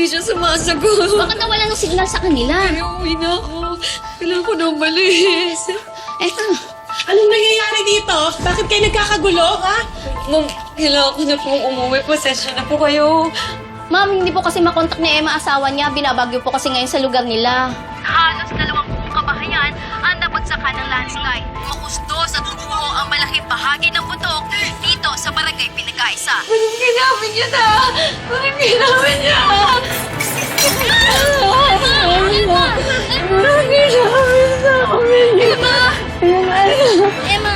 hindi siya sumasagot. Baka nawala ng signal sa kanila. Ay, uwi na ako. Kailangan ko na umalis. Eto, Anong nangyayari dito? Bakit kayo nagkakagulo, ha? Ma'am, kailangan ko na pong umuwi. Pasensya na po kayo. ma'am, hindi po kasi makontak ni Emma asawa niya. Binabagyo po kasi ngayon sa lugar nila. Halos dalawang buong kabahayan ang nabagsakan ng landslide. Makustos at bumuo ang malaking bahagi ng Pinagkaisa. Anong ginamit niya na? Anong ginamit niya? Anong ginamit sa amin? Emma! Emma!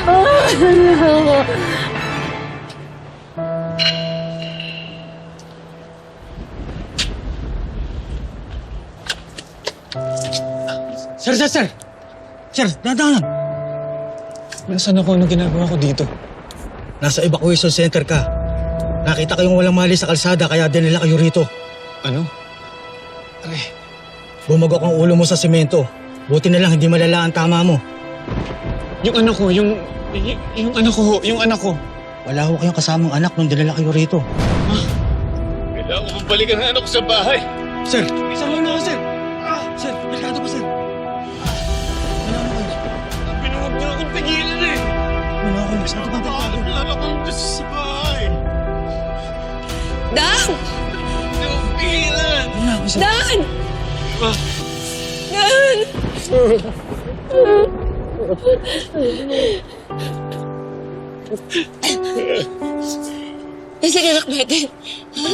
Sir, sir, sir! Sir, dadaan. Nasaan ako? Anong ginagawa ko dito? Nasa evacuation center ka. Nakita kayong walang mali sa kalsada kaya dinala kayo rito. Ano? Aray. Bumagok ang ulo mo sa simento. Buti na lang hindi malala ang tama mo. Yung anak ko, yung... y- yung anak ko, yung anak ko. Wala ho kayong kasamang anak nung dinala kayo rito. Kailangan ko mabalikan ang anak ko sa bahay. Sir! Isang lang na ako, sir! Ah, sir, delikado pa, sir. Wala na kayo. Pinuwag niyo akong pigilan eh. Wala ako, masyado pa delikado. Nasaan anak natin? Ha?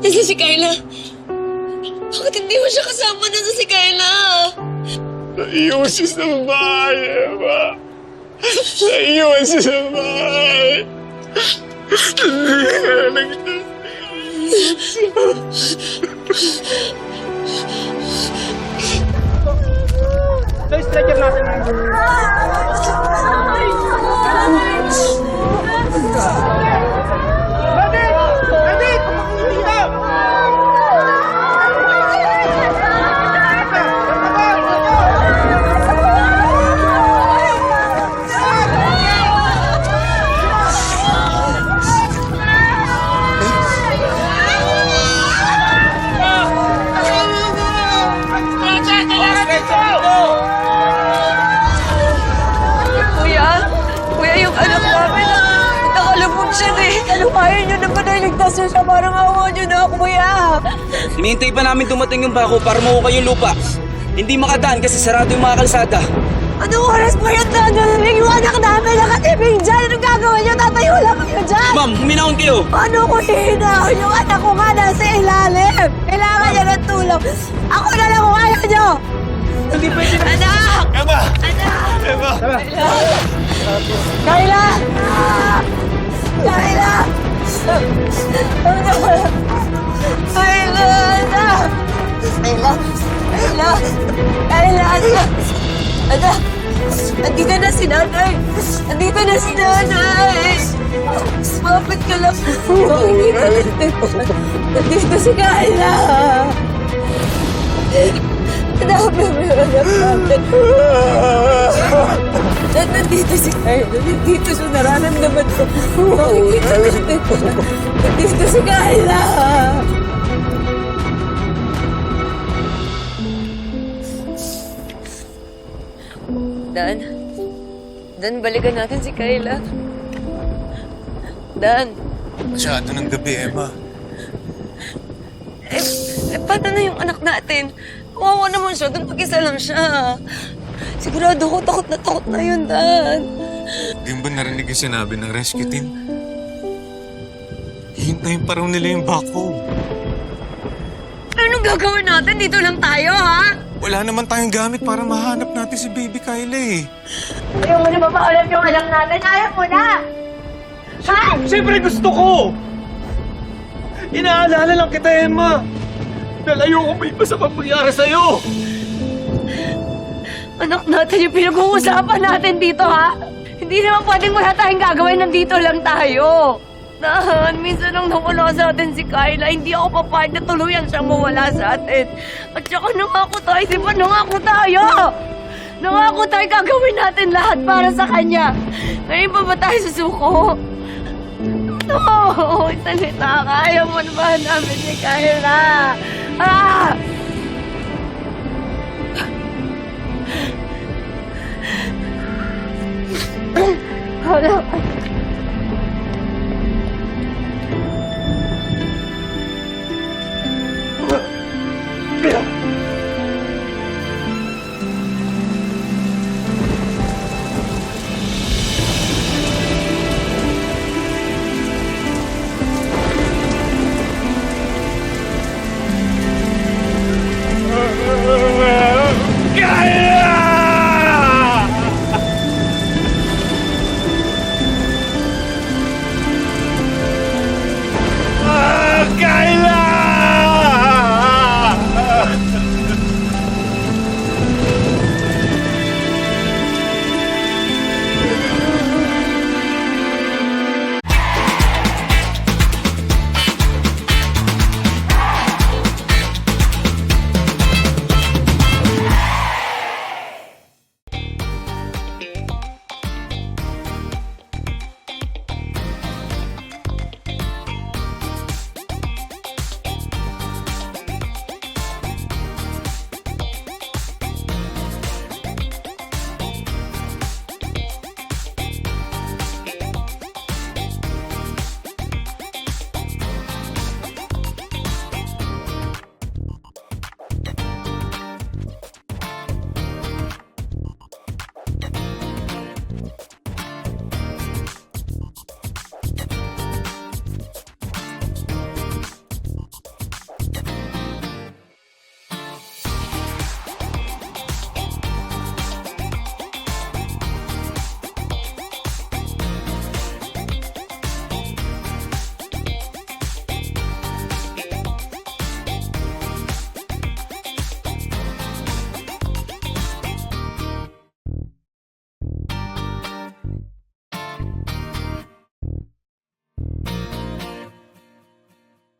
Nasaan si Kyla? Bakit hindi mo siya kasama na si Kyla? Naiwan siya sa bahay, Eva. Naiwan siya sa bahay. Hindi ka nagtas- Kuya? niyo siya? Parang awa niyo na, kuya. Hinihintay pa namin dumating yung bako para makuha yung lupa. Hindi makadaan kasi sarado yung mga kalsada. Anong oras po yun doon? Nalaling yung anak namin nakatiping dyan. Anong gagawin niyo? Tatayo lang kayo dyan. Ma'am, huminahon kayo! Paano ko hihinahon yung anak ko nga nasa ilalim? Kailangan niya ng tulong. Ako na lang kung ayaw niyo. Hindi pwede na. Anak! Eva! Eva! Kayla! Kayla! Si nanay! Andito na si nanay! Mapit ka lang! Makikita! Nandito si Kayla! Anak, meron na natin! At nandito si Kayla. Nandito siya nararamdaman ko. Makikita natin. Nandito si Kayla. Dan. Dan, balikan natin si Kayla. Dan. Masyado ng gabi, Emma. Eh, eh, paano na yung anak natin? Kawawa naman siya. Doon mag-isa lang siya. Sigurado ko takot na takot na yun, Dan. Di mo ba narinig yung sinabi ng rescue team? Hihintayin pa raw nila yung bako. Anong gagawin natin? Dito lang tayo, ha? Wala naman tayong gamit para mahanap natin si baby Kyla eh. Ayaw mo na mapaalam yung anak natin. Ayaw mo na! Ha? Siyempre gusto ko! Inaalala lang kita, Emma! Dahil ayoko may iba sa pangyayari sa'yo! Anak natin yung pinag-uusapan natin dito, ha? Hindi naman pwedeng wala tayong gagawin. Nandito lang tayo. Dahan, minsan nang nawala sa atin si Kyla, hindi ako papayag na tuluyan siyang mawala sa atin. At saka nangako tayo, di ba nangako tayo? Nangako tayo gagawin natin lahat para sa kanya. Ngayon pa ba tayo susuko? No, oh, salita ka. Ayaw mo naman namin si Kyla. Ah! Hold up.